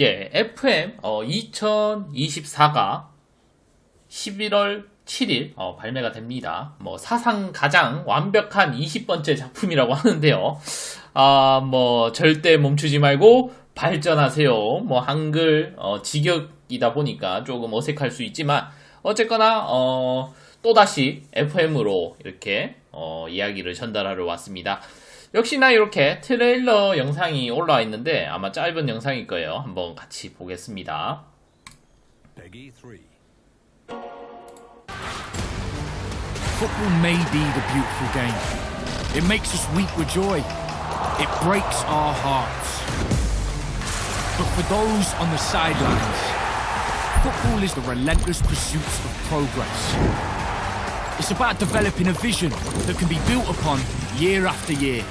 예, FM 2024가 11월 7일 어, 발매가 됩니다. 뭐 사상 가장 완벽한 20번째 작품이라고 하는데요. 아, 뭐 절대 멈추지 말고 발전하세요. 뭐 한글 어, 직역이다 보니까 조금 어색할 수 있지만 어쨌거나 어, 또다시 FM으로 이렇게 어, 이야기를 전달하러 왔습니다. 역시나 이렇게 트레일러 영상이 올라와 있는데 아마 짧은 영상일 거예요. 한번 같이 보겠습니다. Peggy 3. Football may be the beautiful game. It makes us weep with joy. It breaks our hearts. But for those on the sidelines, football is the relentless pursuit of progress. It's about developing a vision that can be built upon year after year,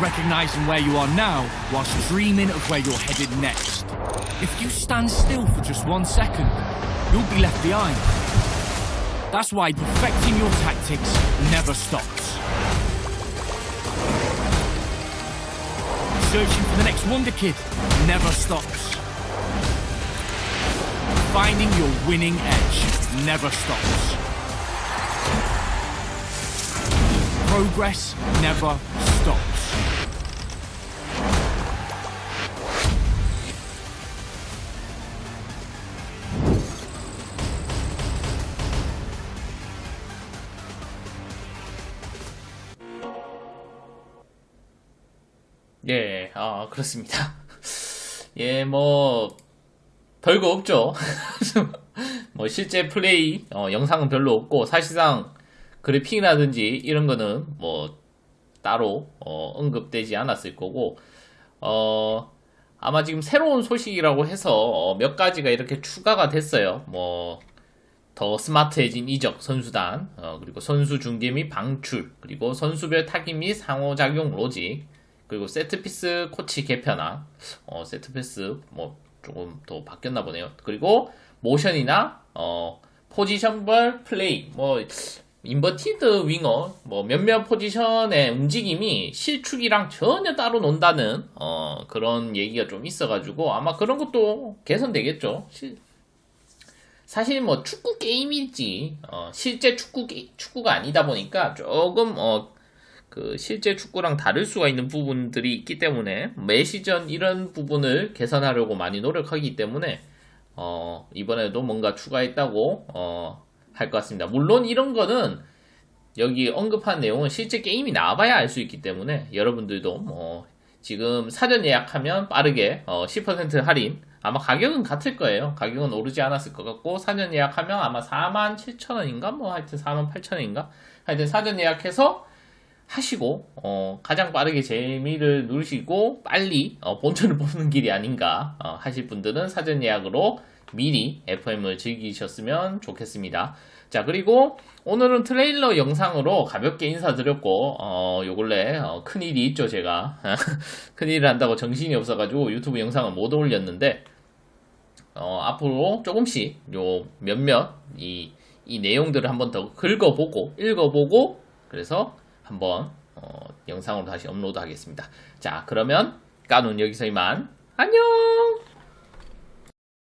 recognizing where you are now whilst dreaming of where you're headed next. If you stand still for just one second, you'll be left behind. That's why perfecting your tactics never stops. Searching for the next wonder kid never stops. Finding your winning edge never stops. Progress never stops. 예, 아, 그렇습니다. 예, 뭐, 별거 없죠. 뭐, 실제 플레이, 어, 영상은 별로 없고, 사실상 그래픽이라든지 이런 거는 뭐, 따로, 어, 언급되지 않았을 거고, 어, 아마 지금 새로운 소식이라고 해서 어, 몇 가지가 이렇게 추가가 됐어요. 뭐, 더 스마트해진 이적 선수단, 어, 그리고 선수 중계 및 방출, 그리고 선수별 타깃 및 상호작용 로직, 그리고 세트피스 코치 개편화, 어, 세트피스 뭐 조금 더 바뀌었나 보네요. 그리고 모션이나 어, 포지션별 플레이, 뭐 인버티드 윙어, 뭐 몇몇 포지션의 움직임이 실축이랑 전혀 따로 논다는 어, 그런 얘기가 좀 있어가지고 아마 그런 것도 개선되겠죠. 실- 사실 뭐 축구 게임이지 어, 실제 축구 게- 축구가 아니다 보니까 조금 어, 그 실제 축구랑 다를 수가 있는 부분들이 있기 때문에 매 시즌 이런 부분을 개선하려고 많이 노력하기 때문에 어, 이번에도 뭔가 추가했다고 어, 할 것 같습니다. 물론 이런 거는 여기 언급한 내용은 실제 게임이 나와봐야 알 수 있기 때문에 여러분들도 뭐 지금 사전 예약하면 빠르게 어, 10% 할인 아마 가격은 같을 거예요. 가격은 오르지 않았을 것 같고 사전 예약하면 아마 4만 7천 원인가 뭐 하여튼 4만 8천 원인가 하여튼 사전 예약해서 하시고 어, 가장 빠르게 재미를 누리시고 빨리 어, 본전을 뽑는 길이 아닌가 어, 하실 분들은 사전 예약으로 미리 FM을 즐기셨으면 좋겠습니다. 자 그리고 오늘은 트레일러 영상으로 가볍게 인사드렸고 어, 요 근래 어, 큰일이 있죠 제가 큰일을 한다고 정신이 없어가지고 유튜브 영상을 못 올렸는데 어, 앞으로 조금씩 요 몇몇 이, 이 내용들을 한번 더 긁어보고 읽어보고 그래서 한번 어, 영상으로 다시 업로드 하겠습니다. 자 그러면 까눈 여기서 이만 안녕